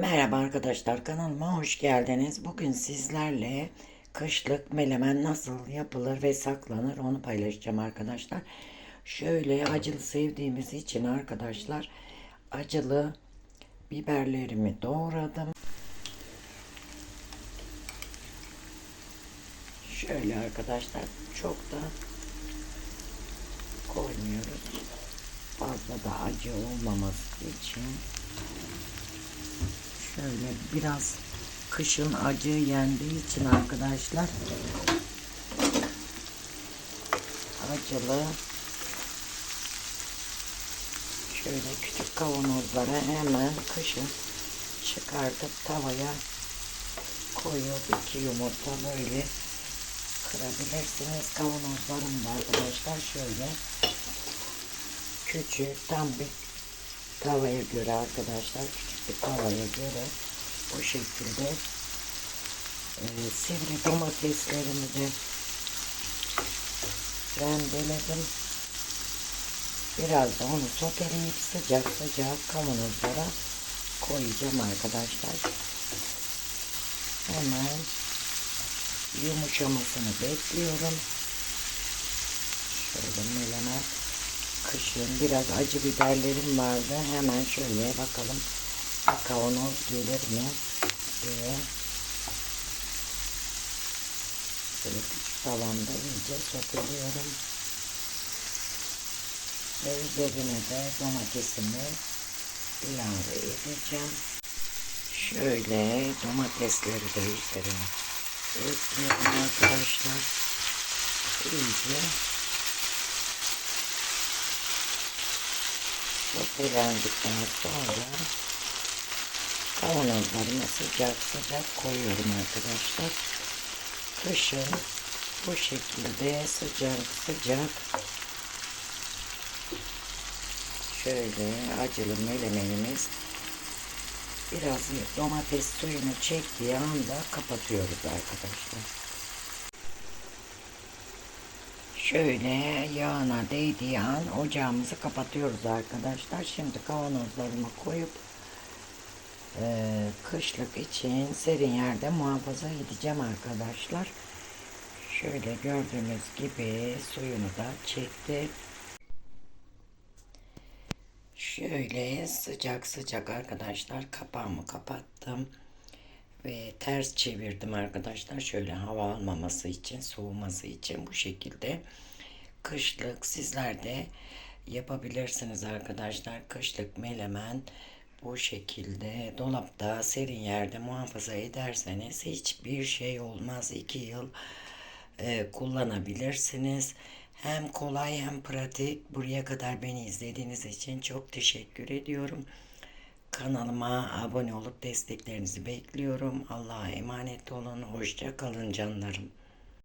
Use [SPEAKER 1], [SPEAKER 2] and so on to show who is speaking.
[SPEAKER 1] Merhaba arkadaşlar kanalıma hoş geldiniz. Bugün sizlerle kışlık melemen nasıl yapılır ve saklanır onu paylaşacağım arkadaşlar. Şöyle acılı sevdiğimiz için arkadaşlar acılı biberlerimi doğradım. Şöyle arkadaşlar çok da koymuyoruz. Fazla da acı olmaması için Şöyle biraz kışın acı yendiği için arkadaşlar acılı şöyle küçük kavanozlara hemen kışın çıkartıp tavaya koyup iki yumurta böyle kırabilirsiniz. Kavanozlarım da arkadaşlar şöyle küçük tam bir tavaya göre arkadaşlar küçük tavaya göre bu şekilde e, sivri domateslerimi de rendeledim. Biraz da onu soteleyip sıcak sıcak kavanozlara koyacağım arkadaşlar. Hemen yumuşamasını bekliyorum. Şöyle melemen kışın biraz acı biberlerim vardı. Hemen şöyle bakalım kavanoz gelir mi diye. Böyle küçük tavanda iyice soteliyorum. Ve üzerine de domatesimi ilave edeceğim. Şöyle domatesleri de üzerine ekliyorum arkadaşlar. İyice sotelendikten sonra kavanozlarıma sıcak sıcak koyuyorum arkadaşlar. Kışın bu şekilde sıcak sıcak şöyle acılı melemenimiz biraz domates suyunu çektiği anda kapatıyoruz arkadaşlar. Şöyle yağına değdiği an ocağımızı kapatıyoruz arkadaşlar. Şimdi kavanozlarımı koyup e, kışlık için serin yerde muhafaza edeceğim arkadaşlar. Şöyle gördüğünüz gibi suyunu da çekti. Şöyle sıcak sıcak arkadaşlar kapağımı kapattım ve ters çevirdim arkadaşlar. Şöyle hava almaması için, soğuması için bu şekilde kışlık sizler de yapabilirsiniz arkadaşlar. Kışlık melemen bu şekilde dolapta serin yerde muhafaza ederseniz hiçbir şey olmaz. 2 yıl e, kullanabilirsiniz. Hem kolay hem pratik. Buraya kadar beni izlediğiniz için çok teşekkür ediyorum. Kanalıma abone olup desteklerinizi bekliyorum. Allah'a emanet olun. Hoşça kalın canlarım.